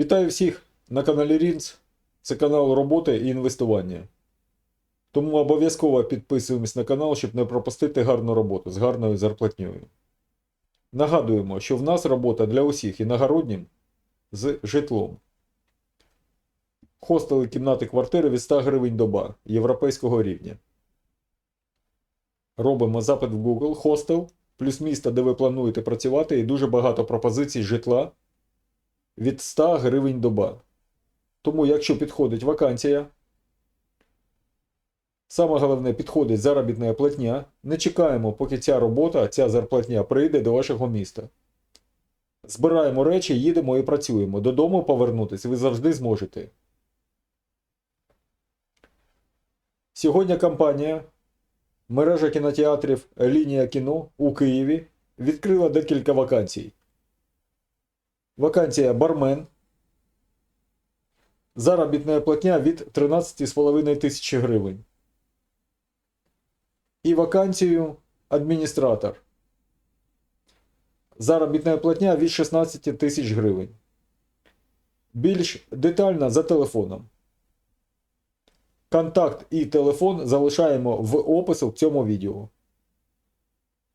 Вітаю всіх на каналі Рінц. Це канал роботи і інвестування. Тому обов'язково підписуємось на канал, щоб не пропустити гарну роботу з гарною зарплатньою. Нагадуємо, що в нас робота для усіх іногороднім з житлом. Хостели кімнати квартири від 100 гривень доба європейського рівня. Робимо запит в Google хостел, плюс місто, де ви плануєте працювати, і дуже багато пропозицій житла від 100 гривень доба. Тому, якщо підходить вакансія, саме головне підходить заробітна платня, не чекаємо, поки ця робота, ця зарплатня прийде до вашого міста. Збираємо речі, їдемо і працюємо. Додому повернутися ви завжди зможете. Сьогодні компанія мережа кінотеатрів Лінія кіно у Києві відкрила декілька вакансій. Вакансія бармен. Заробітна платня від 13,5 тисяч гривень. І вакансію адміністратор. Заробітна платня від 16 тисяч гривень. Більш детально за телефоном. Контакт і телефон залишаємо в опису в цьому відео.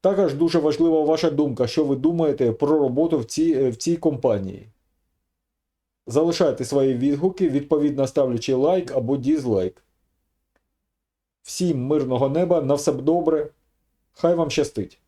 Також дуже важлива ваша думка, що ви думаєте про роботу в цій, в цій компанії. Залишайте свої відгуки, відповідно ставлячи лайк або дізлайк. Всім мирного неба, на все добре. Хай вам щастить!